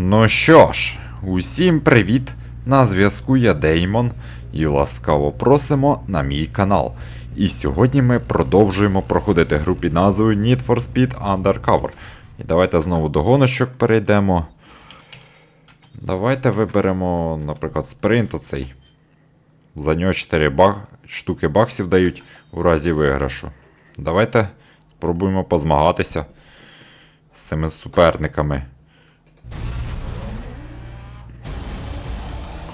Ну що ж, усім привіт! На зв'язку я Деймон і ласкаво просимо на мій канал. І сьогодні ми продовжуємо проходити гру під назвою Need for Speed Undercover. І давайте знову до гоночок перейдемо. Давайте виберемо, наприклад, спринт оцей. За нього 4 баг... штуки баксів дають у разі виграшу. Давайте спробуємо позмагатися з цими суперниками.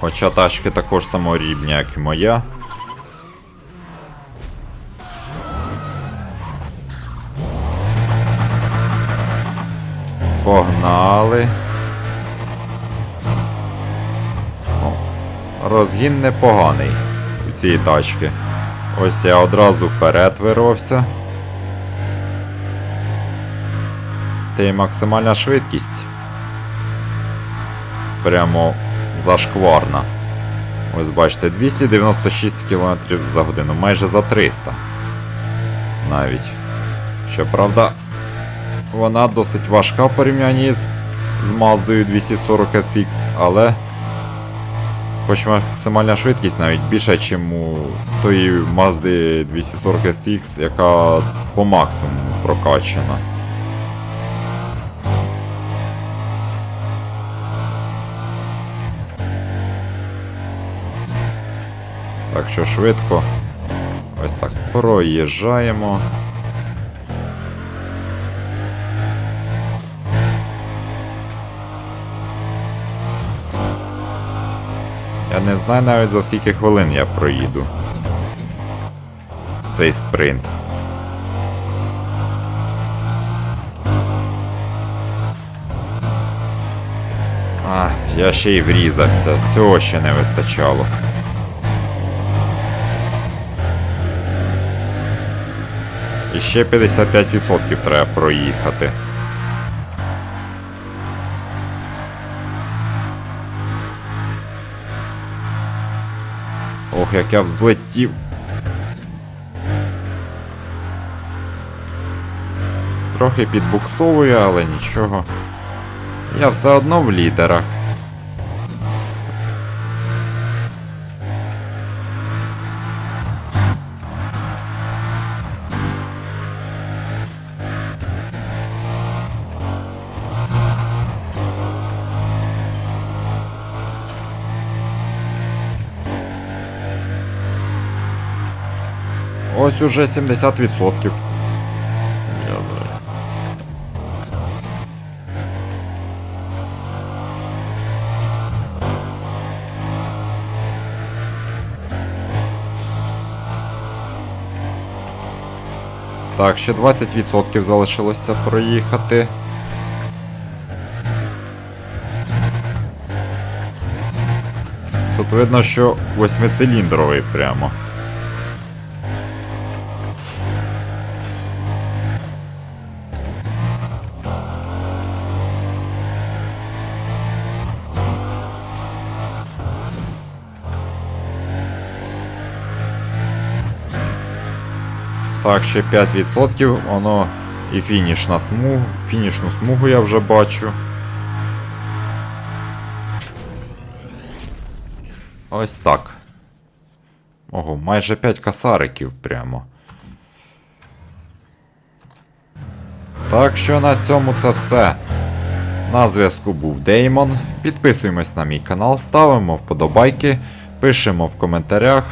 Хоча тачки також самого як і моя. Погнали. О, розгін непоганий у цієї тачки. Ось я одразу вперед вирвався. Та й максимальна швидкість. Прямо зашкварна. Ось бачите, 296 км за годину, майже за 300. Навіть. Щоправда, вона досить важка в порівнянні з, з Маздою 240 SX, але хоч максимальна швидкість навіть більша, ніж у тої Mazda 240 SX, яка по максимуму прокачана. Так що швидко. Ось так проїжджаємо. Я не знаю навіть за скільки хвилин я проїду. Цей спринт. А, я ще й врізався. Цього ще не вистачало. І ще 55% треба проїхати. Ох, як я взлетів. Трохи підбуксовую, але нічого. Я все одно в лідерах. Ось уже 70%. Я... Так, ще 20% залишилося проїхати. Тут видно, що восьмициліндровий прямо. Так, ще 5%, воно і фінішна смугу. Фінішну смугу я вже бачу. Ось так. Ого, майже 5 касариків прямо. Так що на цьому це все. На зв'язку був Деймон. Підписуємось на мій канал, ставимо вподобайки, пишемо в коментарях.